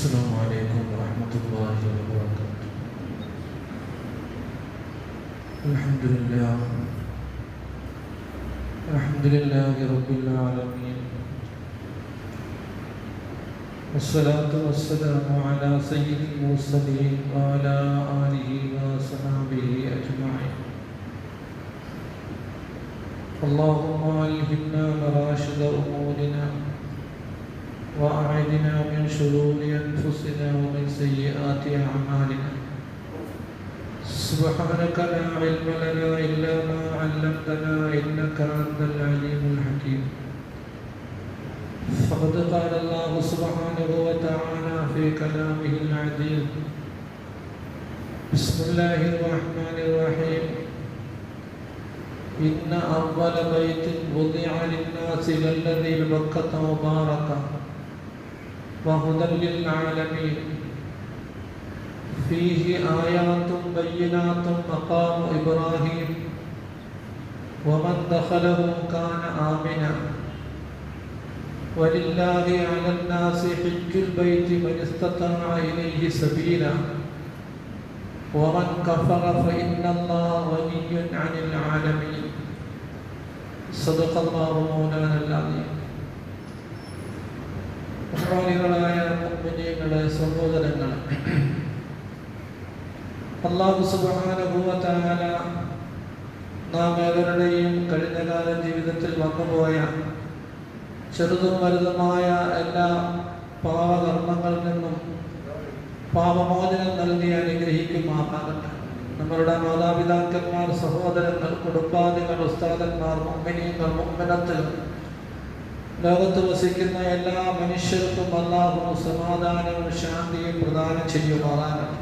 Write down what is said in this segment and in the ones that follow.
السلام عليكم ورحمة الله وبركاته. الحمد لله. الحمد لله رب العالمين. والصلاة والسلام على سيد المرسلين وعلى آله وصحبه أجمعين. اللهم ألهمنا مراشد أمورنا. وأعذنا من شرور أنفسنا ومن سيئات أعمالنا. سبحانك لا علم لنا إلا ما علمتنا إنك أنت العليم الحكيم. فقد قال الله سبحانه وتعالى في كلامه العديد بسم الله الرحمن الرحيم. إن أول بيت وضع للناس للذي ببكة مباركا. وهدى للعالمين فيه آيات بينات مقام إبراهيم ومن دخله كان آمنا ولله على الناس حج البيت من استطاع إليه سبيلا ومن كفر فإن الله غني عن العالمين صدق الله مولانا العظيم ബഹുമാനികളായ മുഅ്മിനീങ്ങളെ സഹോദരങ്ങൾ വ തആല നാം ഏവരുടെയും കഴിഞ്ഞകാല ജീവിതത്തിൽ വന്നുപോയ ചെറുതും വലുതുമായ എല്ലാ പാവകർമ്മങ്ങളിൽ നിന്നും പാപമോചനം നൽകി അനുഗ്രഹിക്കുമാറാകട്ടെ നമ്മളുടെ മാതാപിതാക്കന്മാർ സഹോദരങ്ങൾ കുടുംബാദികൾ ഉസ്താദന്മാർ മമ്മിനിയങ്ങൾ മുമ്മിനത്തുകൾ ലോകത്ത് വസിക്കുന്ന എല്ലാ മനുഷ്യർക്കും അല്ലാഹു സമാധാനവും ശാന്തിയും പ്രദാനം ചെയ്യുമാറാകട്ടെ.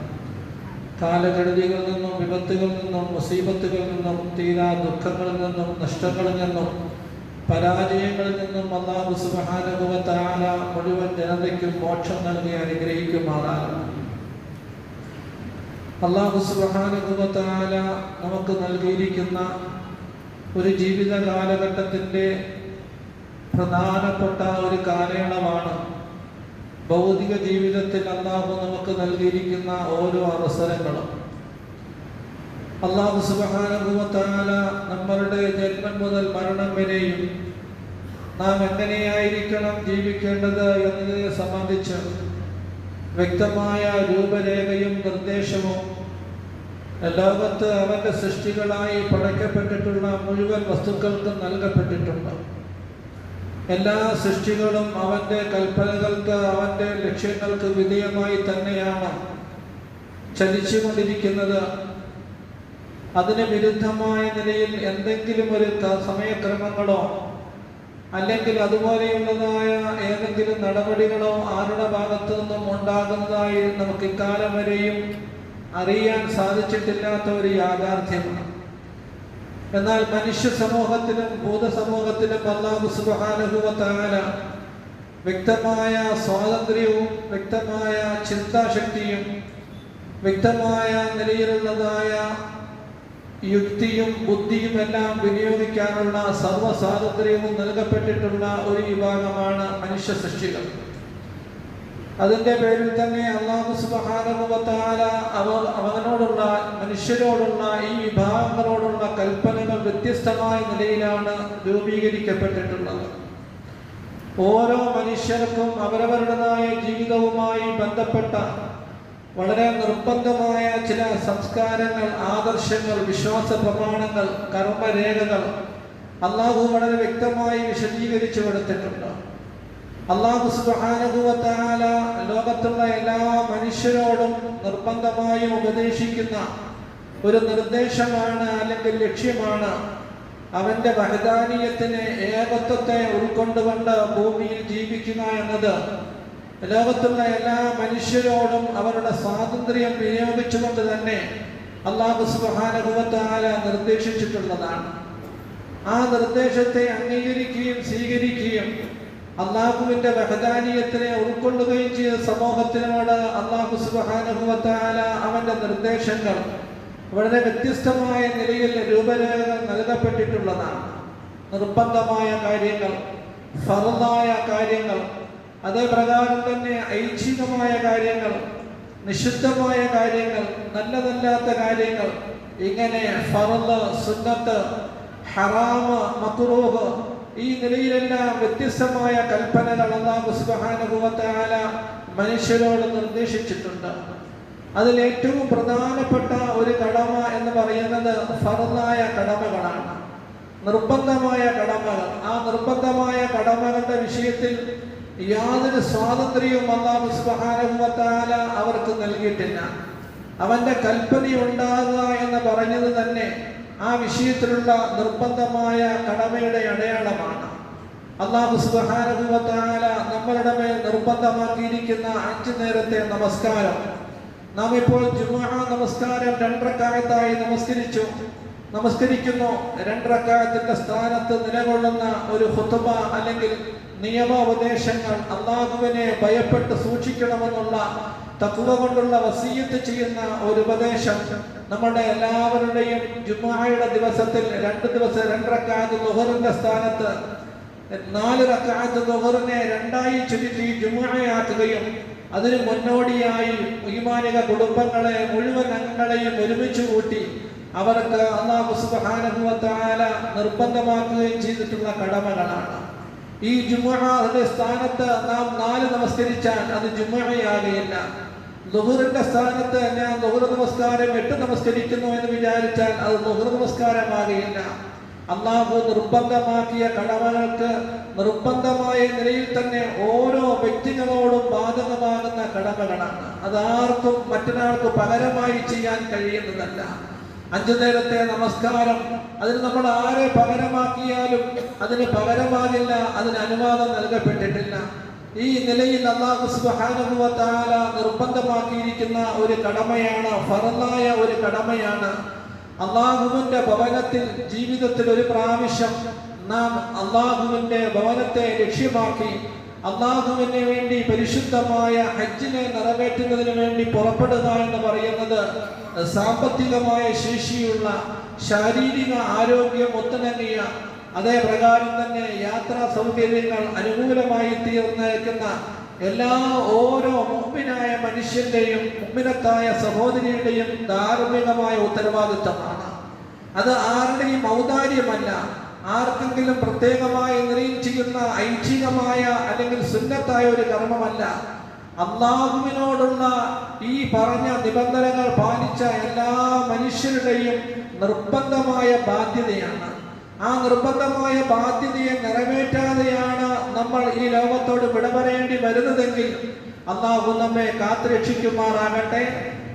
കാലകെടുതികളിൽ നിന്നും വിപത്തുകളിൽ നിന്നും മുസീബത്തുകളിൽ നിന്നും തീരാ ദുഃഖങ്ങളിൽ നിന്നും നഷ്ടങ്ങളിൽ നിന്നും പരാജയങ്ങളിൽ നിന്നും അള്ളാഹു സുബാനുഭവത്താല മുഴുവൻ ജനതയ്ക്കും മോക്ഷം നൽകി അനുഗ്രഹിക്കുമാറാകണം അള്ളാഹു സുബാനുഭവത്താല നമുക്ക് നൽകിയിരിക്കുന്ന ഒരു ജീവിത കാലഘട്ടത്തിന്റെ പ്രധാനപ്പെട്ട ഒരു കാലയളവാണ് ഭൗതിക ജീവിതത്തിൽ അള്ളാഹു നമുക്ക് നൽകിയിരിക്കുന്ന ഓരോ അവസരങ്ങളും. അള്ളാഹു സുബാനുഭവത്താല നമ്മളുടെ ജന്മം മുതൽ മരണം വരെയും നാം എങ്ങനെയായിരിക്കണം ജീവിക്കേണ്ടത് എന്നതിനെ സംബന്ധിച്ച് വ്യക്തമായ രൂപരേഖയും നിർദ്ദേശവും ലോകത്ത് അവന്റെ സൃഷ്ടികളായി പടയ്ക്കപ്പെട്ടിട്ടുള്ള മുഴുവൻ വസ്തുക്കൾക്കും നൽകപ്പെട്ടിട്ടുണ്ട്. എല്ലാ സൃഷ്ടികളും അവന്റെ കൽപ്പനകൾക്ക് അവന്റെ ലക്ഷ്യങ്ങൾക്ക് വിധേയമായി തന്നെയാണ് ചലിച്ചുകൊണ്ടിരിക്കുന്നത്. അതിന് വിരുദ്ധമായ നിലയിൽ എന്തെങ്കിലും ഒരു സമയക്രമങ്ങളോ അല്ലെങ്കിൽ അതുപോലെയുള്ളതായ ഏതെങ്കിലും നടപടികളോ ആരുടെ ഭാഗത്തു നിന്നും ഉണ്ടാകുന്നതായി നമുക്ക് ഇക്കാലം വരെയും അറിയാൻ സാധിച്ചിട്ടില്ലാത്ത ഒരു യാഥാർത്ഥ്യമാണ്. എന്നാൽ മനുഷ്യ സമൂഹത്തിലും ഭൂതസമൂഹത്തിലും അള്ളാഹു സുബാനുഭവത്താല വ്യക്തമായ സ്വാതന്ത്ര്യവും വ്യക്തമായ ചിന്താശക്തിയും വ്യക്തമായ നിലയിലുള്ളതായ യുക്തിയും ബുദ്ധിയും എല്ലാം വിനിയോഗിക്കാനുള്ള സർവ സ്വാതന്ത്ര്യവും നൽകപ്പെട്ടിട്ടുള്ള ഒരു വിഭാഗമാണ് മനുഷ്യ സൃഷ്ടികൾ. അതിന്റെ പേരിൽ തന്നെ അള്ളാഹു സുബാനുഭവത്താല അവർ അവനോടുള്ള മനുഷ്യരോടുള്ള ഈ വിഭാഗങ്ങളോടുള്ള കൽപ്പനകൾ വ്യത്യസ്തമായ നിലയിലാണ് രൂപീകരിക്കപ്പെട്ടിട്ടുള്ളത്. ഓരോ മനുഷ്യർക്കും അവരവരുടേതായ ജീവിതവുമായി ബന്ധപ്പെട്ട വളരെ നിർബന്ധമായ ചില സംസ്കാരങ്ങൾ ആദർശങ്ങൾ വിശ്വാസ പ്രമാണങ്ങൾ കർമ്മരേഖകൾ അള്ളാഹു വളരെ വ്യക്തമായി വിശദീകരിച്ചു കൊടുത്തിട്ടുണ്ട്. അള്ളാഹു സുബാനുഭവത്താല ലോകത്തുള്ള എല്ലാ മനുഷ്യരോടും നിർബന്ധമായും ഉപദേശിക്കുന്ന ഒരു നിർദ്ദേശമാണ് അല്ലെങ്കിൽ ലക്ഷ്യമാണ് അവന്റെ വഹദാനീയത്തിന് ഏകത്വത്തെ ഉൾക്കൊണ്ടുകൊണ്ട് ഭൂമിയിൽ ജീവിക്കുക എന്നത്. ലോകത്തുള്ള എല്ലാ മനുഷ്യരോടും അവരുടെ സ്വാതന്ത്ര്യം വിനിയോഗിച്ചുകൊണ്ട് തന്നെ അള്ളാഹു സുബാനുഭവത്താല നിർദ്ദേശിച്ചിട്ടുള്ളതാണ്. ആ നിർദ്ദേശത്തെ അംഗീകരിക്കുകയും സ്വീകരിക്കുകയും അള്ളാഹുവിന്റെ ബഹദാനീയത്തിനെ ഉൾക്കൊള്ളുകയും ചെയ്ത സമൂഹത്തിനോട് അള്ളാഹു സുബാനുഭവത്താല അവന്റെ നിർദ്ദേശങ്ങൾ വളരെ വ്യത്യസ്തമായ നിലയിൽ രൂപരേഖ നൽകപ്പെട്ടിട്ടുള്ളതാണ്. നിർബന്ധമായ കാര്യങ്ങൾ ഫറുതായ കാര്യങ്ങൾ അതേപ്രകാരം തന്നെ ഐച്ഛികമായ കാര്യങ്ങൾ നിഷിദ്ധമായ കാര്യങ്ങൾ നല്ലതല്ലാത്ത കാര്യങ്ങൾ ഇങ്ങനെ ഫറുദ് സുന്നത്ത് ഹറാമ് മക്റൂഹ് ഈ നിലയിലെല്ലാം വ്യത്യസ്തമായ കൽപ്പനകൾ അള്ളാഹു സുബാനുഭവത്താല മനുഷ്യരോട് നിർദ്ദേശിച്ചിട്ടുണ്ട്. അതിൽ ഏറ്റവും പ്രധാനപ്പെട്ട ഒരു കടമ എന്ന് പറയുന്നത് ഫറന്നായ കടമകളാണ്. നിർബന്ധമായ കടമകൾ. ആ നിർബന്ധമായ കടമകളുടെ വിഷയത്തിൽ യാതൊരു സ്വാതന്ത്ര്യവും അള്ളാഹു സുബാനുഭവത്താല അവർക്ക് നൽകിയിട്ടില്ല. അവന്റെ കൽപ്പനയുണ്ടാകുക എന്ന് പറഞ്ഞത് തന്നെ ആ വിഷയത്തിലുള്ള നിർബന്ധമായ കടമയുടെ അടയാളമാണ്. അള്ളാഹു വ നമ്മളുടെ മേൽ നിർബന്ധമാക്കിയിരിക്കുന്ന അഞ്ചു നേരത്തെ നമസ്കാരം. നാം ഇപ്പോൾ ജുമാ നമസ്കാരം രണ്ടരക്കാലത്തായി നമസ്കരിച്ചു. നമസ്കരിക്കുന്നു. രണ്ടക്കാലത്തിന്റെ സ്ഥാനത്ത് നിലകൊള്ളുന്ന ഒരു ഹുത്തുബ അല്ലെങ്കിൽ നിയമോപദേശങ്ങൾ അള്ളാഹുവിനെ ഭയപ്പെട്ട് സൂക്ഷിക്കണമെന്നുള്ള തക്കുവ കൊണ്ടുള്ള വസീയത്ത് ചെയ്യുന്ന ഒരു ഉപദേശം നമ്മുടെ എല്ലാവരുടെയും ജുമായുടെ ദിവസത്തിൽ രണ്ട് ദിവസം രണ്ടക്കാലത്ത് ലുഹറിന്റെ സ്ഥാനത്ത് നാല് റക്കാലത്ത് ലുഹറിനെ രണ്ടായി ചുരുക്കി ജുമായാക്കുകയും അതിന് മുന്നോടിയായി ഈമാനിക കുടുംബങ്ങളെ മുഴുവൻ അംഗങ്ങളെയും ഒരുമിച്ച് കൂട്ടി അവർക്ക് അള്ളാഹു തആല നിർബന്ധമാക്കുകയും ചെയ്തിട്ടുള്ള കടമകളാണ്. ഈ ജുമുഅയുടെ സ്ഥാനത്ത് നാം നാല് നമസ്കരിച്ചാൽ അത് ജുമുഅയാകുകയില്ല ലുഹുറിന്റെ സ്ഥാനത്ത് ഞാൻ ലുഹുർ നമസ്കാരം എട്ട് നമസ്കരിക്കുന്നു എന്ന് വിചാരിച്ചാൽ അത് ലുഹുർ നമസ്കാരമാകുകയില്ല അള്ളാഹു നിർബന്ധമാക്കിയ കടമകൾക്ക് നിർബന്ധമായ നിലയിൽ തന്നെ ഓരോ വ്യക്തികളോടും ബാധകമാകുന്ന കടമകളാണ്. അതാർക്കും മറ്റൊരാൾക്ക് പകരമായി ചെയ്യാൻ കഴിയുന്നതല്ല. അഞ്ചു നേരത്തെ നമസ്കാരം. അതിന് നമ്മൾ ആരെ പകരമാക്കിയാലും അതിന് പകരമാകില്ല അതിന് അനുവാദം നൽകപ്പെട്ടിട്ടില്ല. ഈ നിലയിൽ അള്ളാഹു നിർബന്ധമാക്കിയിരിക്കുന്ന ഒരു കടമയാണ് ഫറന്നായ ഒരു കടമയാണ്. അള്ളാഹുവിന്റെ ഭവനത്തിൽ ജീവിതത്തിൽ ഒരു പ്രാവശ്യം നാം അള്ളാഹുവിന്റെ ഭവനത്തെ ലക്ഷ്യമാക്കി അള്ളാഹുവിന് വേണ്ടി പരിശുദ്ധമായ ഹജ്ജിനെ നിറവേറ്റുന്നതിന് വേണ്ടി പുറപ്പെടുക എന്ന് പറയുന്നത് സാമ്പത്തികമായ ശേഷിയുള്ള ശാരീരിക ആരോഗ്യം ഒത്തുനങ്ങിയ അതേ പ്രകാരം തന്നെ യാത്രാ സൗകര്യങ്ങൾ അനുകൂലമായി തീർന്നേക്കുന്ന എല്ലാ ഓരോ മുമ്പിനായ മനുഷ്യന്റെയും മുമ്പിനത്തായ സഹോദരിയുടെയും ധാർമ്മികമായ ഉത്തരവാദിത്തമാണ്. അത് ആരുടെയും ഔദാര്യമല്ല. ആർക്കെങ്കിലും പ്രത്യേകമായി നിറയും ചെയ്യുന്ന ഐച്ഛികമായ അല്ലെങ്കിൽ സുന്നത്തായ ഒരു കർമ്മമല്ല. അള്ളാഹുവിനോടുള്ള ഈ പറഞ്ഞ നിബന്ധനകൾ പാലിച്ച എല്ലാ മനുഷ്യരുടെയും നിർബന്ധമായ ബാധ്യതയാണ്. ആ നിർബന്ധമായ ബാധ്യതയെ നിറവേറ്റാതെയാണ് നമ്മൾ ഈ ലോകത്തോട് വിടപറയേണ്ടി വരുന്നതെങ്കിൽ അള്ളാഹു നമ്മെ കാത്തുരക്ഷിക്കുമാറാകട്ടെ.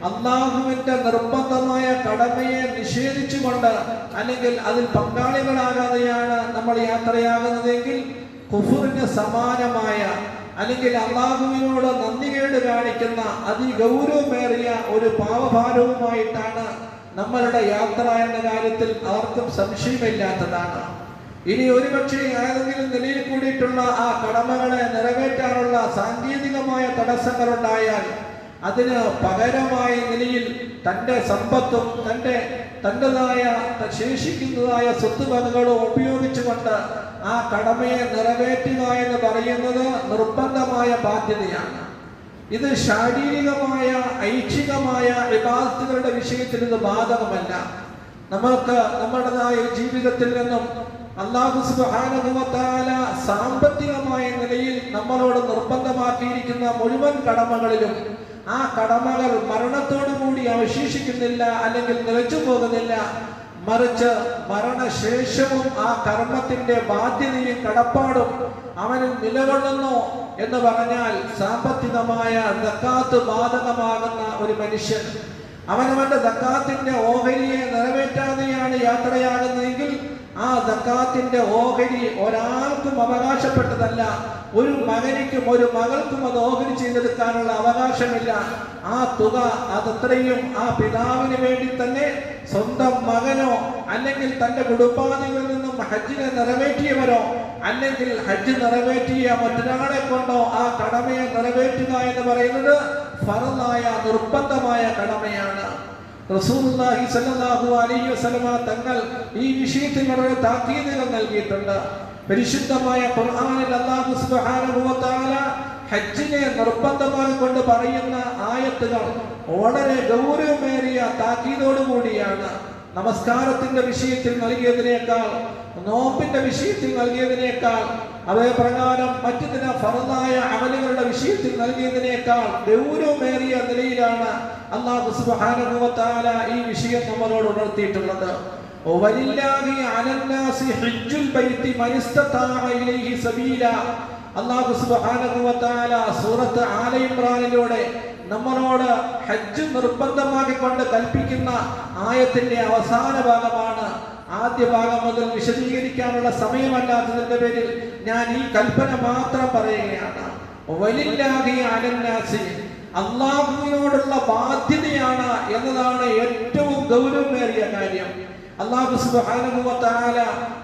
അള്ളാഹുവിന്റെ നിർബന്ധമായ കടമയെ നിഷേധിച്ചുകൊണ്ട് അല്ലെങ്കിൽ അതിൽ പങ്കാളികളാകാതെയാണ് നമ്മൾ യാത്രയാകുന്നതെങ്കിൽ കുഫുറിന് സമാനമായ അല്ലെങ്കിൽ അള്ളാഹുവിനോട് നന്ദികേട് കാണിക്കുന്ന അതിഗൗരവമേറിയ ഒരു പാവഭാരവുമായിട്ടാണ് നമ്മളുടെ യാത്ര എന്ന കാര്യത്തിൽ ആർക്കും സംശയമില്ലാത്തതാണ്. ഇനി ഒരുപക്ഷെ ഏതെങ്കിലും നിലയിൽ കൂടിയിട്ടുള്ള ആ കടമകളെ നിറവേറ്റാനുള്ള സാങ്കേതികമായ തടസ്സങ്ങൾ ഉണ്ടായാൽ അതിന് പകരമായ നിലയിൽ തന്റെ സമ്പത്തും തന്റെ തന്റെതായ ശേഷിക്കുന്നതായ സ്വത്തുവകകളും ഉപയോഗിച്ചുകൊണ്ട് ആ കടമയെ നിറവേറ്റുക എന്ന് പറയുന്നത് നിർബന്ധമായ ബാധ്യതയാണ്. ഇത് ശാരീരികമായ ഐച്ഛികമായ വിവാദത്തുകളുടെ വിഷയത്തിൽ ഇത് ബാധകമല്ല. നമ്മൾക്ക് നമ്മുടേതായ ജീവിതത്തിൽ നിന്നും അള്ളാഹു തആല സാമ്പത്തികമായ നിലയിൽ നമ്മളോട് നിർബന്ധമാക്കിയിരിക്കുന്ന മുഴുവൻ കടമകളിലും ആ കടമകൾ മരണത്തോടു കൂടി അവശേഷിക്കുന്നില്ല അല്ലെങ്കിൽ നിലച്ചു പോകുന്നില്ല. മറിച്ച് മരണശേഷവും ആ കർമ്മത്തിന്റെ ബാധ്യതയും കടപ്പാടും അവനിൽ നിലകൊള്ളുന്നു എന്ന് പറഞ്ഞാൽ സാമ്പത്തികമായ ദക്കാത്ത് ബാധകമാകുന്ന ഒരു മനുഷ്യൻ. അവനവന്റെ ദക്കാത്തിന്റെ ഓഹരിയെ നിറവേറ്റാതെയാണ് യാത്രയാകുന്നതെങ്കിൽ ആ ദക്കാത്തിന്റെ ഓഹരി ഒരാൾക്കും അവകാശപ്പെട്ടതല്ല. ഒരു മകനിക്കും ഒരു മകൾക്കും അത് ഓഹരി ചെയ്തെടുക്കാനുള്ള അവകാശമില്ല. ആ തുക അതത്രയും ആ പിതാവിന് വേണ്ടി തന്നെ സ്വന്തം മകനോ അല്ലെങ്കിൽ തന്റെ കുടുംബാദികളിൽ നിന്നും ഹജ്ജിനെ നിറവേറ്റിയവരോ അല്ലെങ്കിൽ ഹജ്ജ് നിറവേറ്റിയ മറ്റൊരാളെ കൊണ്ടോ ആ കടമയെ നിറവേറ്റുക എന്ന് പറയുന്നത് ഫറലായ നിർബന്ധമായ കടമയാണ്. റസൂലുള്ളാഹി സല്ലല്ലാഹു അലൈഹി വസല്ലമ തങ്ങൾ ഈ വിഷയത്തിൽ താക്കീതുകൾ നൽകിയിട്ടുണ്ട്. പരിശുദ്ധമായ ഖുർആനിൽ അല്ലാഹു സുബ്ഹാനഹു വ ഹജ്ജിനെ നിർബന്ധമായി കൊണ്ട് പറയുന്ന ആയത്തുകൾ വളരെ ഗൗരവമേറിയ താക്കീതോടുകൂടിയാണ്. നമസ്കാരത്തിന്റെ വിഷയത്തിൽ നൽകിയതിനേക്കാൾ നോമ്പിന്റെ വിഷയത്തിൽ നൽകിയതിനേക്കാൾ അതേ പ്രകാരം മറ്റു ചില ഫറദായ അമലുകളുടെ വിഷയത്തിൽ നൽകിയതിനേക്കാൾ ഗൗരവമേറിയ നിലയിലാണ് അള്ളാഹു സുബാനുഭവത്താല ഈ വിഷയം നമ്മളോട് ഉണർത്തിയിട്ടുള്ളത്. അള്ളാഹു സൂറത്ത് നമ്മളോട് ഹജ്ജ് നിർബന്ധമാക്കിക്കൊണ്ട് കൽപ്പിക്കുന്ന ആയത്തിന്റെ അവസാന ഭാഗമാണ് ആദ്യ ഭാഗം മുതൽ വിശദീകരിക്കാനുള്ള സമയമല്ലാത്തതിന്റെ പേരിൽ ഞാൻ ഈ കൽപ്പന മാത്രം പറയുകയാണ്. അള്ളാഹുവിനോടുള്ള ബാധ്യതയാണ് എന്നതാണ് ഏറ്റവും ഗൗരവമേറിയ കാര്യം. അള്ളാഹു തആല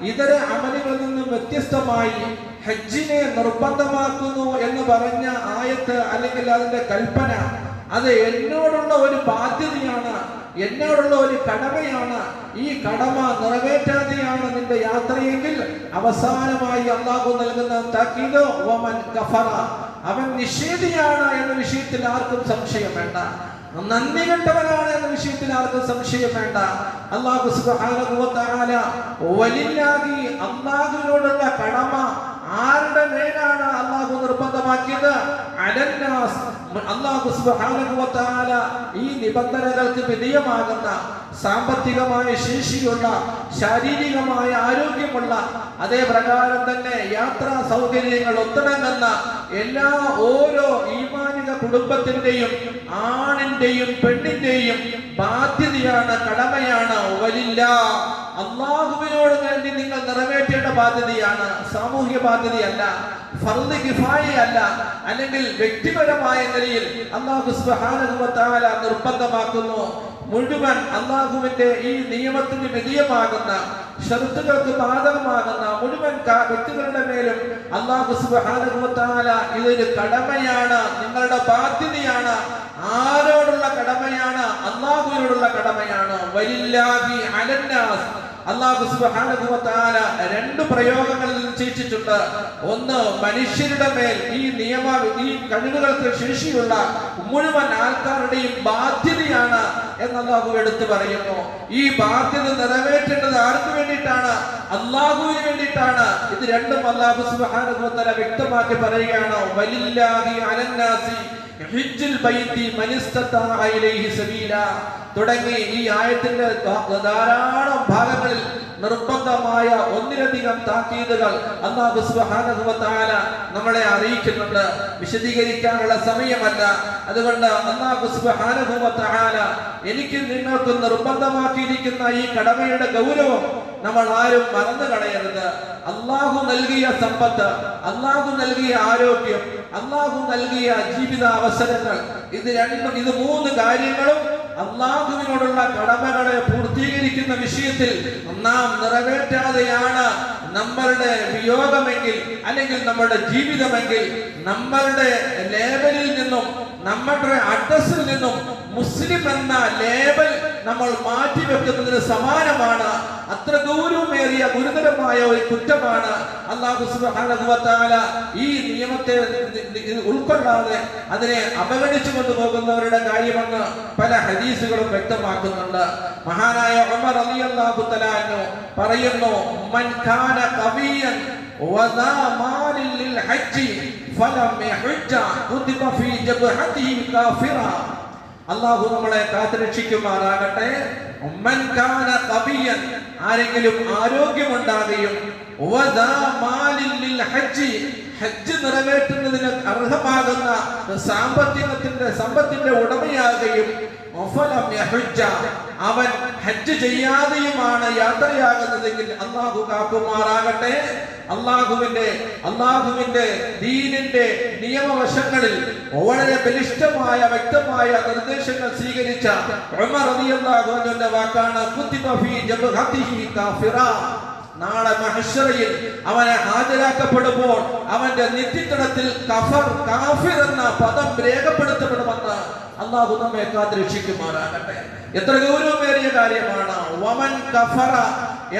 ഇതര അമലുകളിൽ നിന്നും വ്യത്യസ്തമായി ഹജ്ജിനെ നിർബന്ധമാക്കുന്നു എന്ന് പറഞ്ഞ ആയത്ത് അല്ലെങ്കിൽ അതിന്റെ കൽപ്പന അത് എന്നോടുള്ള ഒരു ബാധ്യതയാണ് എന്നോടുള്ള ഒരു കടമയാണ് ഈ കടമ നിറവേറ്റാതെയാണ് നിന്റെ യാത്രയെങ്കിൽ അവസാനമായി അള്ളാഹു നൽകുന്ന തക്കീതോ വമൻ കഫറ അവൻ നിഷേധിയാണ് എന്ന വിഷയത്തിൽ ആർക്കും സംശയം വേണ്ട. നന്ദി കെട്ടവനാണ് എന്ന വിഷയത്തിൽ ആർക്കും സംശയം വേണ്ട. അള്ളാഹു സുബ്ഹാനഹു വലില്ലാതി അള്ളാഹുവിനോടുള്ള കടമ ആരുടെ മേലാണ് അള്ളാഹു നിർബന്ധമാക്കിയത്? അള്ളാഹു വ ഈ നിബന്ധനകൾക്ക് വിധേയമാകുന്ന സാമ്പത്തികമായ ശേഷിയുള്ള ശാരീരികമായ ആരോഗ്യമുള്ള അതേ പ്രകാരം തന്നെ യാത്രാ സൗകര്യങ്ങൾ ഒത്തിണങ്ങുന്ന എല്ലാ ഓരോ ഈമാനിക കുടുംബത്തിന്റെയും ആണിന്റെയും പെണ്ണിന്റെയും ബാധ്യതയാണ് കടമയാണ് വലില്ല അള്ളാഹുവിനോട് വേണ്ടി നിങ്ങൾ നിറവേറ്റേണ്ട ബാധ്യതയാണ് സാമൂഹ്യ ബാധ്യതയല്ല ഫർദ് കിഫായയല്ല അല്ലെങ്കിൽ വ്യക്തിപരമായ നിലയിൽ അള്ളാഹു തആല നിർബന്ധമാക്കുന്നു. മുഴുവൻ അള്ളാഹുവിന്റെ ഈ നിയമത്തിന് വിധേയമാകുന്ന ഷർത്തുകൾക്ക് ബാധകമാകുന്ന മുഴുവൻ വ്യക്തികളുടെ മേലും അള്ളാഹു തആല ഇതൊരു കടമയാണ് നിങ്ങളുടെ ബാധ്യതയാണ്. ആരോടുള്ള കടമയാണ്? അള്ളാഹുവിനോടുള്ള കടമയാണ്. വലില്ലാഹി അലന്നാസ്. അള്ളാഹു തആല രണ്ട് പ്രയോഗങ്ങളിൽ നിശ്ചയിച്ചിട്ടുണ്ട്. ഒന്ന് മനുഷ്യരുടെ മേൽ ഈ നിയമ ഈ കഴിവുകൾക്ക് ശേഷിയുള്ള മുഴുവൻ ആൾക്കാരുടെയും ബാധ്യതയാണ് എന്ന് അള്ളാഹു എടുത്തു പറയുന്നു. ഈ ബാധ്യത നിറവേറ്റേണ്ടത് ആർക്ക് വേണ്ടിയിട്ടാണ്? അള്ളാഹുവിന് വേണ്ടിയിട്ടാണ്. ഇത് രണ്ടും അള്ളാഹു തആല വ്യക്തമാക്കി പറയുകയാണ്. വലില്ലാഹി അലന്നാസി തുടങ്ങി ഈ ആയത്തിന്റെ ധാരാളം ഭാഗങ്ങളിൽ നിർബന്ധമായ ഒന്നിലധികം താക്കീതുകൾ അല്ലാഹു സുബ്ഹാനഹു വ നമ്മളെ അറിയിക്കുന്നുണ്ട്. വിശദീകരിക്കാനുള്ള സമയമല്ല. അതുകൊണ്ട് അല്ലാഹു സുബ്ഹാനഹു വ തആല എനിക്ക് നിങ്ങൾക്ക് നിർബന്ധമാക്കിയിരിക്കുന്ന ഈ കടമയുടെ ഗൗരവം നമ്മൾ ആരും മറന്നു കളയരുത്. അള്ളാഹു നൽകിയ സമ്പത്ത് അള്ളാഹു നൽകിയ ആരോഗ്യം അള്ളാഹു നൽകിയ ജീവിത അവസരങ്ങൾ ഇത് രണ്ടും ഇത് മൂന്ന് കാര്യങ്ങളും അള്ളാഹുവിനോടുള്ള കടമകളെ പൂർത്തീകരിക്കുന്ന വിഷയത്തിൽ നാം നിറവേറ്റാതെയാണ് നമ്മളുടെ വിയോഗമെങ്കിൽ അല്ലെങ്കിൽ നമ്മുടെ ജീവിതമെങ്കിൽ നമ്മളുടെ ലേബലിൽ നിന്നും നമ്മുടെ അഡ്രസ്സിൽ നിന്നും മുസ്ലിം എന്ന ലേബൽ നമ്മൾ മാറ്റി മാറ്റിവെക്കുന്നതിന് സമാനമാണ്. അത്ര ഗൗരവമേറിയ ഗുരുതരമായ ഒരു കുറ്റമാണ് അള്ളാഹു ഈ നിയമത്തെ ഉൾക്കൊള്ളാതെ അതിനെ അവഗണിച്ചു കൊണ്ടുപോകുന്നവരുടെ കാര്യമെന്ന് പല ഹദീസുകളും വ്യക്തമാക്കുന്നുണ്ട്. മഹാനായ ഉമർ അലി അള്ളാഹു പറയുന്നു മൻ അള്ളാഹു നമ്മളെ കാത്തുരക്ഷിക്കുമാറാകട്ടെ ആരെങ്കിലും ആരോഗ്യമുണ്ടാകുകയും ഹജ്ജി നിറവേറ്റുന്നതിന് അർഹമാകുന്ന സാമ്പത്തികത്തിന്റെ സമ്പത്തിന്റെ ഉടമയാകുകയും അവൻ ഹജ്ജ് ചെയ്യാതെയുമാണ് യാത്രയാകുന്നതെങ്കിൽ അള്ളാഹു കാക്കുമാറാകട്ടെ. അള്ളാഹുവിന്റെ അള്ളാഹുവിന്റെ ദീനിന്റെ നിയമവശങ്ങളിൽ വളരെ ബലിഷ്ഠമായ വ്യക്തമായ നിർദ്ദേശങ്ങൾ സ്വീകരിച്ച വാക്കാണ് നാളെ മഹശ്വരയിൽ അവനെ ഹാജരാക്കപ്പെടുമ്പോൾ അവന്റെ നെറ്റിത്തടത്തിൽ കഫർ കാഫിർ എന്ന പദം രേഖപ്പെടുത്തപ്പെടുമെന്ന് അള്ളാഹു നമ്മെ കാത്തിരക്ഷിക്കുമാറാകട്ടെ. എത്ര ഗൗരവമേറിയ കാര്യമാണ്. വമൻ കഫറ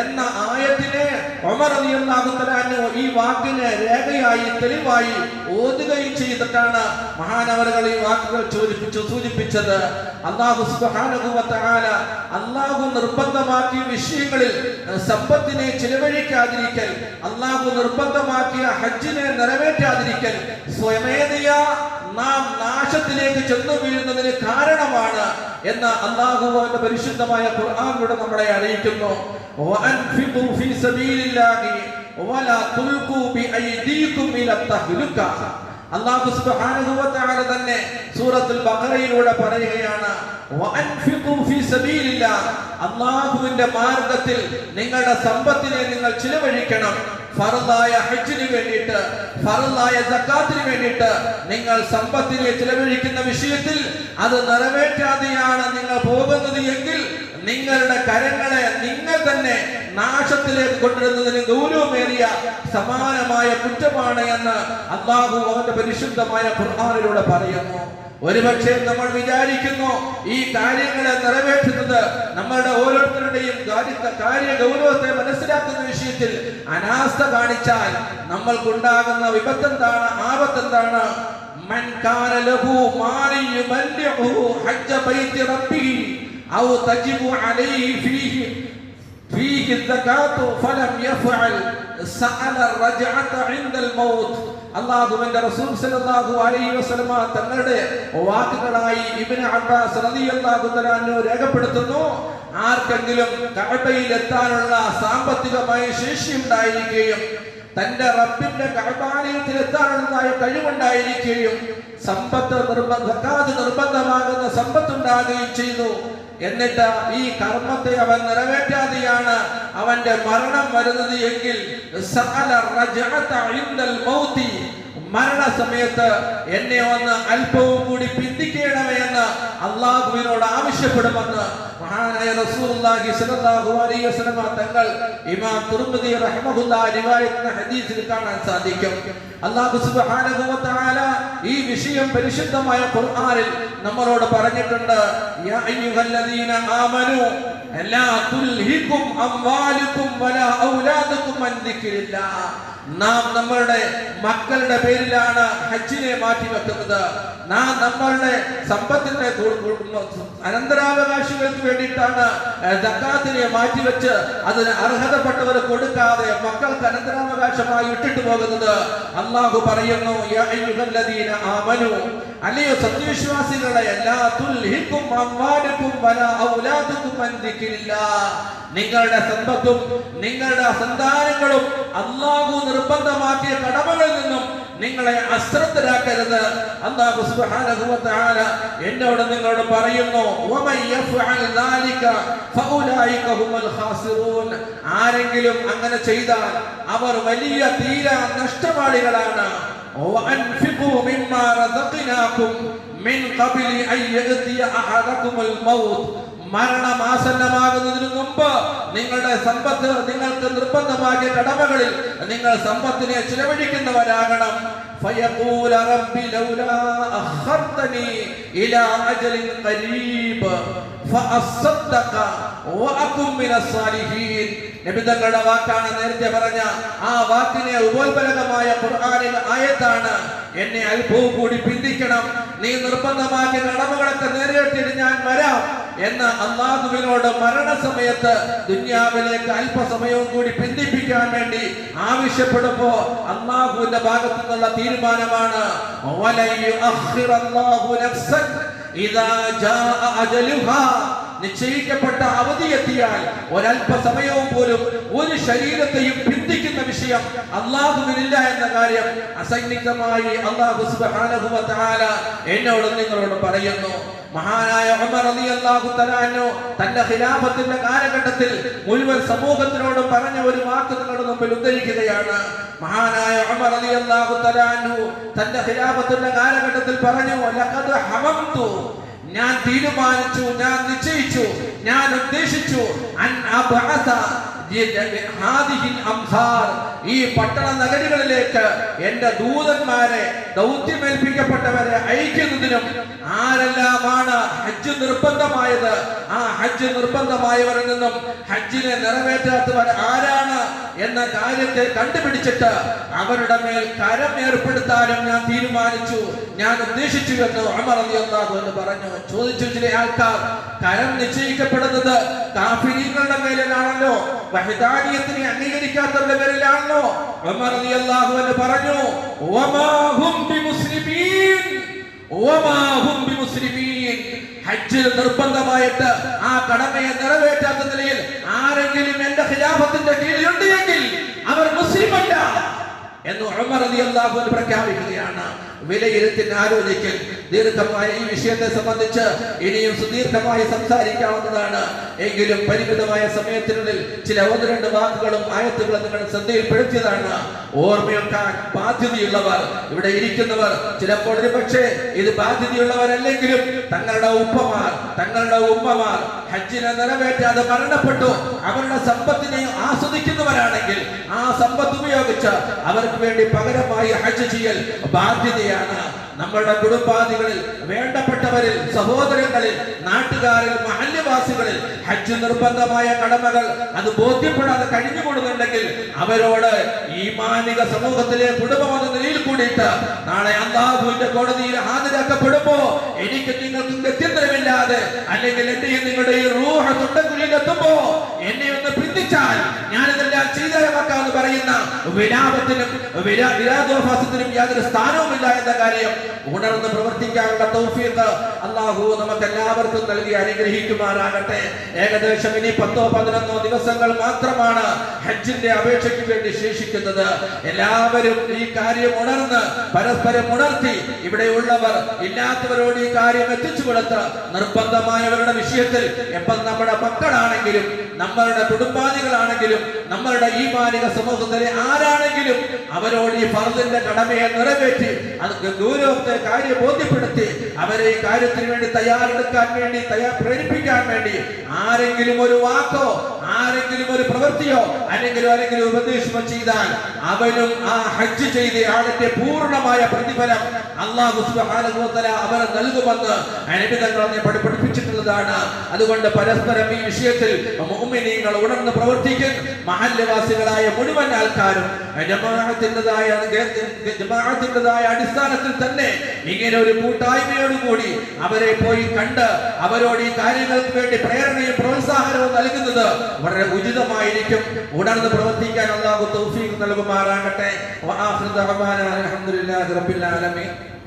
എന്ന ആയത്തിനെ ഒമർ തആല ഈ വാക്കിനെ രേഖയായി തെളിവായി ഓതുകയും ചെയ്തിട്ടാണ് മഹാനവറുകൾ ഈ വാക്കുകൾ ചോദിപ്പിച്ചു സൂചിപ്പിച്ചത്. അള്ളാഹു തആല അള്ളാഹു നിർബന്ധമാക്കിയ വിഷയങ്ങളിൽ സമ്പത്തിനെ ചിലവഴിക്കാതിരിക്കൽ അള്ളാഹു നിർബന്ധമാക്കിയ ഹജ്ജിനെ നിറവേറ്റാതിരിക്കൽ സ്വയമേധയാ നാം നാശത്തിലേക്ക് ചെന്നു വീഴുന്നതിന് കാരണമാണ് എന്ന് അള്ളാഹുവിന്റെ പരിശുദ്ധമായ ഖുർആനിലൂടെ നമ്മളെ അറിയിക്കുന്നു. വഅൻഫിഖു ഫീ വലാ തുൽഖൂ ബിഐദീകും ഇല തഹ്ലുക അല്ലാഹു സുബ്ഹാനഹു വ തന്നെ സൂറത്തുൽ ബഖറയിലൂടെ പറയുകയാണ് അള്ളാഹുവിന്റെ മാർഗത്തിൽ നിങ്ങളുടെ സമ്പത്തിനെ നിങ്ങൾ ചിലവഴിക്കണം. ഫറലായ ഹജ്ജിന് വേണ്ടിയിട്ട് ഫറലായ സക്കാത്തിന് വേണ്ടിയിട്ട് നിങ്ങൾ സമ്പത്തിനെ ചിലവഴിക്കുന്ന വിഷയത്തിൽ അത് നിറവേറ്റാതെയാണ് നിങ്ങൾ പോകുന്നത് എങ്കിൽ നിങ്ങളുടെ കരങ്ങളെ നിങ്ങൾ തന്നെ നാശത്തിലേക്ക് കൊണ്ടുവരുന്നതിന് ഗൗരവമേറിയ സമാനമായ കുറ്റമാണ് എന്ന് അള്ളാഹു അവന്റെ പരിശുദ്ധമായ ഖുർആാനിലൂടെ പറയുന്നു. ഒരുപക്ഷെ നമ്മൾ വിചാരിക്കുന്നു ഈ കാര്യങ്ങളെ നിറവേറ്റുന്നത് നമ്മളുടെ ഓരോരുത്തരുടെയും കാര്യ ഗൗരവത്തെ മനസ്സിലാക്കുന്ന വിഷയത്തിൽ അനാസ്ഥ കാണിച്ചാൽ നമ്മൾക്കുണ്ടാകുന്ന വിപത്തെന്താണ്? ആപത്തെന്താണ്? യുബല്ലിഹു ഹജ്ജ ബൈത്തി റബ്ബിഹി ഔ തജിബു അലൈഹി ഫീഹി فيه الزكاة فلم يفعل سأل الرجعة عند الموت അള്ളാഹുവിന്റെ റസൂൽ സല്ലല്ലാഹു അലൈഹി വസല്ലമ തങ്ങളുടെ വാക്കുകളായി ഇബ്നു അബ്ബാസ് റളിയല്ലാഹു തആല അൻഹു രേഖപ്പെടുത്തുന്നു ആർക്കെങ്കിലും കഅബയിൽ എത്താനുള്ള സാമ്പത്തികമായ ശേഷി ഉണ്ടായിരിക്കുകയും തന്റെ റബ്ബിന്റെ കഅബാലയത്തിൽ എത്താനുള്ളതായ കഴിവുണ്ടായിരിക്കുകയും സമ്പത്ത് നിർബന്ധ സക്കാത്ത് നിർബന്ധമാകുന്ന സമ്പത്തുണ്ടാകുകയും ചെയ്തു എന്നിട്ട് ഈ കർമ്മത്തെ അവൻ നിറവേറ്റാതെയാണ് അവന്റെ മരണം വരുന്നത് എങ്കിൽ മരണസമയത്ത് എന്നെ ഒന്ന് അല്പവും കൂടി പിന്തിക്കണമേ എന്ന് അള്ളാഹുവിനോട് ആവശ്യപ്പെടുമെന്ന് മഹാനായ റസൂലുള്ളാഹി സ്വല്ലല്ലാഹു അലൈഹി വസല്ലം തങ്ങൾ ഇമാം ഹദീസിൽ കാണാൻ സാധിക്കും. അല്ലാഹു സുബ്ഹാനഹു ഈ വിഷയം പരിശുദ്ധമായ ഖുർആനിൽ നമ്മളോട് പറഞ്ഞിട്ടുണ്ട്. യാ അയ്യുഹല്ലദീന ആമനു ലാ തുൽഹികും വലാ നാം നമ്മളുടെ മക്കളുടെ പേരിലാണ് ഹജ്ജിനെ മാറ്റി വെക്കുന്നത് നാം നമ്മളുടെ സമ്പത്തിന്റെ അനന്തരാവകാശികൾക്ക് വേണ്ടിയിട്ടാണ് ജക്കാത്തിനെ മാറ്റിവെച്ച് അതിന് അർഹതപ്പെട്ടവർ കൊടുക്കാതെ മക്കൾക്ക് അനന്തരാവകാശമായി ഇട്ടിട്ട് പോകുന്നത്. അള്ളാഹു പറയുന്നു അല്ലയോ സത്യവിശ്വാസികളെ എല്ലാ തുൽഹിക്കും അമ്വാലുക്കും വല ഔലാദക്കും അൻ നിങ്ങളുടെ സമ്പത്തും നിങ്ങളുടെ സന്താനങ്ങളും അള്ളാഹു നിർബന്ധമാക്കിയ കടമകളിൽ നിന്നും നിങ്ങളെ അശ്രദ്ധരാക്കരുത്. അല്ലാഹു സുബ്ഹാനഹു വ തആല എന്നോട് നിങ്ങളോട് പറയുന്നു വമൻ യഫ്അൽ ദാലിക ഫൗലൈക ഹുമുൽ ഖാസിറൂൻ. ആരെങ്കിലും അങ്ങനെ ചെയ്താൽ അവർ വലിയ തീരാ നഷ്ടപാളികളാണ് وأنفقوا مما رزقناكم من قبل أن يأتي أحدكم الموت മരണമാസന്നമാകുന്നതിന് മുമ്പ് നിങ്ങളുടെ സമ്പത്ത് നിങ്ങൾക്ക് നിർബന്ധമാക്കിയ കടമകളിൽ നിങ്ങൾ സമ്പത്തിനെ ചിലവഴിക്കുന്നവരാകണം فيقول رب لولا أخرتني إلى أجل قريب فأصدق وأكن من الصالحين നബിതങ്ങളുടെ വാക്കാണ് നേരത്തെ പറഞ്ഞ ആ വാക്കിനെ ഉപോത്ബലകമായ ഖുർആനിൽ ആയത്താണ്. എന്നെ അല്പവും കൂടി പിന്തിക്കണം. നീ നിർബന്ധമാക്കിയ കടമകളൊക്കെ നേരിട്ടിട്ട് ഞാൻ വരാം എന്ന് അള്ളാഹുവിനോട് മരണസമയത്ത് ദുന്യാവിലേക്ക് അല്പസമയവും കൂടി പിന്തിപ്പിക്കാൻ വേണ്ടി ആവശ്യപ്പെടുമ്പോ അള്ളാഹുവിന്റെ ഭാഗത്തു നിന്നുള്ള തീരുമാനമാണ് വലൻ നിശ്ചയിക്കപ്പെട്ട അവധി എത്തിയാൽ ഒരല്പ സമയവും പോലും ഒരു ശരീരത്തെയും പിന്തിക്കുന്ന വിഷയം അള്ളാഹുവിനില്ല എന്ന കാര്യം അസൈനികമായി അള്ളാഹു എന്നോട് നിങ്ങളോട് പറയുന്നു. മഹാനായ ഉമർ റളിയല്ലാഹു തആല തന്റെ ഖിലാഫത്തിന്റെ കാലഘട്ടത്തിൽ മുഴുവൻ സമൂഹത്തിനോട് പറഞ്ഞ ഒരു വാക്ക് നിങ്ങളുടെ മുമ്പിൽ ഉദ്ധരിക്കുകയാണ്. മഹാനായ ഉമർ റളിയല്ലാഹു തആല തന്റെ ഖിലാഫത്തിന്റെ കാലഘട്ടത്തിൽ പറഞ്ഞു ലഖദ് ഹമംതു ഞാൻ തീരുമാനിച്ചു ഞാൻ നിശ്ചയിച്ചു ഞാൻ ഉദ്ദേശിച്ചു. ഈ പട്ടണ നഗരികളിലേക്ക് എന്റെ ദൂതന്മാരെ ദൗത്യമേൽപ്പിക്കപ്പെട്ടവരെ അയക്കുന്നതിനും ആരെല്ലാമാണ് ഹജ്ജ് നിർബന്ധമായത് ആ ഹജ്ജ് നിർബന്ധമായവരിൽ നിന്നും ഹജ്ജിനെ നിറവേറ്റാത്തവർ ആരാണ് എന്ന കാര്യത്തെ കണ്ടുപിടിച്ചിട്ട് അവരുടെ മേൽ കരം ഏർപ്പെടുത്താനും ഞാൻ തീരുമാനിച്ചു. ഞാൻ ഉദ്ദേശിച്ചു എന്ന് റളിയല്ലാഹു എന്ന് പറഞ്ഞു. ചോദിച്ചു ചില ആൾക്കാർ കരം നിശ്ചയിക്കപ്പെടുന്നത് കാഫിരീങ്ങളുടെ മേലിലാണല്ലോ. വഹിദാനിയത്തിനെ അംഗീകരിക്കാത്തവരുടെ പേരിലാണല്ലോ ഉമർ റളിയല്ലാഹു അൻഹു പറഞ്ഞു വമാ ഹും ബിമുസ്ലിമീൻ വമാ ഹും ബിമുസ്ലിമീൻ. ഹജ്ജ് നിർബന്ധമായിട്ട് ആ കടമയെ നിറവേറ്റാത്ത നിലയിൽ ആരെങ്കിലും എന്റെ ഖിലാഫത്തിന്റെ കീഴിലുണ്ട് എങ്കിൽ അവർ മുസ്ലിമല്ല എന്ന് ഉമർ റളിയല്ലാഹു അൻഹു പ്രഖ്യാപിക്കുകയാണ്. വിലയിരുത്തി ആലോചിക്കൽ. ദീർഘമായ ഈ വിഷയത്തെ സംബന്ധിച്ച് ഇനിയും സുദീർഘമായി സംസാരിക്കാവുന്നതാണ്. എങ്കിലും പരിമിതമായ സമയത്തിനുള്ളിൽ ചില ഒന്ന് രണ്ട് വാക്കുകളും ആയത്തുകളും നിങ്ങൾ ശ്രദ്ധയിൽപ്പെടുത്തിയതാണ്. ഓർമ്മയൊക്കാൻ ബാധ്യതയുള്ളവർ ഇവിടെ ഇരിക്കുന്നവർ ചിലപ്പോൾ ഒരു പക്ഷേ ഇത് ബാധ്യതയുള്ളവരല്ലെങ്കിലും തങ്ങളുടെ ഉപ്പമാർ തങ്ങളുടെ ഉമ്മമാർ ഹജ്ജിനെ നിറവേറ്റാതെ മരണപ്പെട്ടു. അവരുടെ സമ്പത്തിനെ ആസ്വദിക്കുന്നവരാണെങ്കിൽ ആ സമ്പത്ത് ഉപയോഗിച്ച് അവർക്ക് വേണ്ടി പകരമായി ഹജ്ജ് ചെയ്യൽ ബാധ്യതയാണ്. നമ്മളുടെ കുടുംബാദികളിൽ വേണ്ടപ്പെട്ടവരിൽ സഹോദരങ്ങളിൽ നാട്ടുകാരിൽ മഹല്യവാസികളിൽ ഹജ്ജ് നിർബന്ധമായ കടമകൾ അത് ബോധ്യപ്പെടാതെ കഴിഞ്ഞു കൊടുക്കുന്നുണ്ടെങ്കിൽ അവരോട് ഈ മാനിക സമൂഹത്തിലെ കുടുംബം എന്ന നിലയിൽ കൂടിയിട്ട് നാളെ അള്ളാഹുവിന്റെ കോടതിയിൽ ഹാജരാക്കപ്പെടുമ്പോ എനിക്ക് നിങ്ങൾക്ക് ഗത്യന്തരമില്ലാതെ അല്ലെങ്കിൽ എന്റെയും നിങ്ങളുടെ ഈ റൂഹ തൊണ്ടക്കുള്ളിൽ എത്തുമ്പോ എന്നെ ഒന്ന് പിന്തിച്ചാൽ ഞാനിതെല്ലാം ചെയ്തരമാക്കാമെന്ന് പറയുന്ന വിലാപത്തിനും വിരാദോഭാസത്തിനും യാതൊരു സ്ഥാനവുമില്ല എന്ന കാര്യം ഉണർന്ന് പ്രവർത്തിക്കാനുള്ള തൗഫീഖ് അള്ളാഹു നമുക്ക് എല്ലാവർക്കും നൽകി അനുഗ്രഹിക്കുമാറാകട്ടെ. ഏകദേശം ഇനി പത്തോ പതിനൊന്നോ ദിവസങ്ങൾ മാത്രമാണ് ഹജ്ജിന്റെ അപേക്ഷയ്ക്ക് വേണ്ടി ശേഷിക്കുന്നത്. എല്ലാവരും ഈ കാര്യം ഉണർന്ന് പരസ്പരം ഉണർത്തി ഇവിടെയുള്ളവർ ഇല്ലാത്തവരോട് ഈ കാര്യം എത്തിച്ചു കൊടുത്ത് നിർബന്ധമായവരുടെ വിഷയത്തിൽ എപ്പം നമ്മുടെ മക്കളാണെങ്കിലും നമ്മളുടെ കുടുംബാദികളാണെങ്കിലും നമ്മളുടെ ഈ മാനിക സമൂഹത്തിലെ ആരാണെങ്കിലും അവരോട് ഈ ഫർദിന്റെ കടമയെ നിറവേറ്റി അത് ഗൗരവത്തെ കാര്യം ബോധ്യപ്പെടുത്തി അവരെ ഈ കാര്യത്തിന് വേണ്ടി തയ്യാറെടുക്കാൻ വേണ്ടി തയ്യാർ പ്രേരിപ്പിക്കാൻ വേണ്ടി ആരെങ്കിലും ഒരു വാക്കോ ആരെങ്കിലും ഒരു പ്രവൃത്തിയോ അല്ലെങ്കിൽ ആരെങ്കിലും ഉപദേശമോ ചെയ്താൽ അവനും ആ ഹജ്ജ് ചെയ്ത ആളിന്റെ പൂർണമായ പ്രതിഫലം അള്ളാഹു അവരെ നൽകുമെന്ന് അനുബിധങ്ങൾ നമ്മെ പഠി- അതുകൊണ്ട് പരസ്പരം ഈ വിഷയത്തിൽ മുഅ്മിനീങ്ങൾ ഉണർന്ന് പ്രവർത്തിക്കും. മഹല്ലവാസികളായ മുഴുവൻ ആൾക്കാരും ജമാഅത്തിന്റെതായ ജമാഅത്തിന്റെതായ അടിസ്ഥാനത്തിൽ തന്നെ ഇങ്ങനെ ഒരു കൂട്ടായ്മയോടുകൂടി അവരെ പോയി കണ്ട് അവരോട് ഈ കാര്യങ്ങൾക്ക് വേണ്ടി പ്രേരണയും പ്രോത്സാഹനവും നൽകുന്നത് വളരെ ഉചിതമായിരിക്കും. ഉണർന്ന് പ്രവർത്തിക്കാൻ അള്ളാഹു തൗഫീഖ് നൽകുമാറാകട്ടെ. അലഹമുല്ലാ റബ്ബിൽ ആലമീൻ.